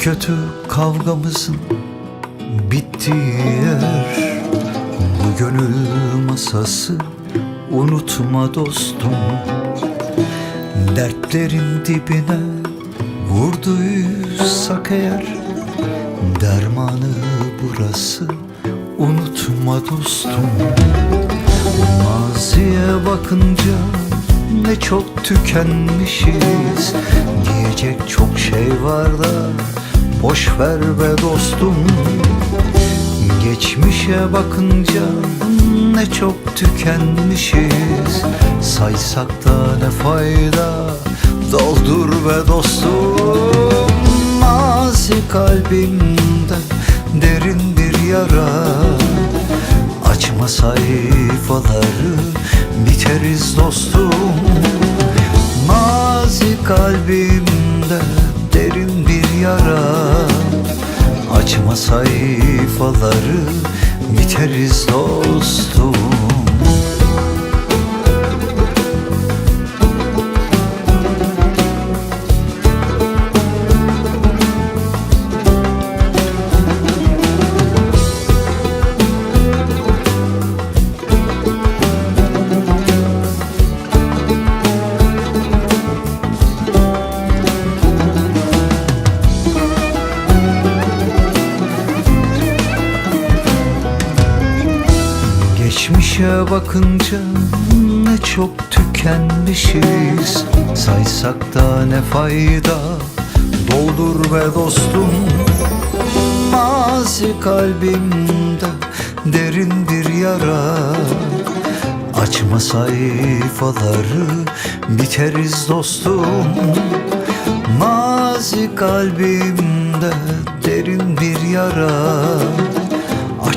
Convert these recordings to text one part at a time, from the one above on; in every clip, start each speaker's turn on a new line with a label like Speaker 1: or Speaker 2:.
Speaker 1: kötü kavgamızın bittiği yer. Bu gönül masası unutma dostum. Dertlerin dibine vurduysak eğer Dermanı burası unutma dostum. Maziye bakınca ne çok tükenmişiz. Diyecek çok şey var da boş ver be dostum. Geçmişe bakınca ne çok tükenmişiz. Saysak da ne fayda? Doldur be dostum. Mazi kalbimde derin bir yara. Açma sayfaları biteriz dostum Mazi kalbimde derin bir yara. Açma sayfaları biteriz dostum Geçmişe bakınca ne çok tükenmişiz. Saysak da ne fayda doldur be dostum. Mazi kalbimde derin bir yara. Açma sayfaları biteriz dostum. Mazi kalbimde derin bir yara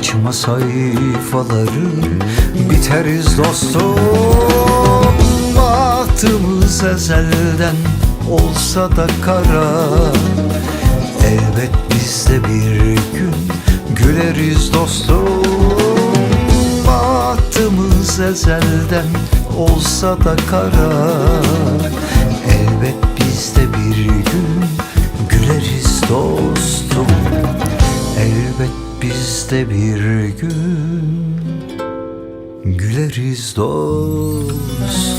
Speaker 1: Açma sayfaları biteriz dostum. Bahtımız ezelden olsa da kara. Elbet biz de bir gün güleriz dostum. Bahtımız ezelden olsa da kara. Elbet biz bir gün güleriz dostum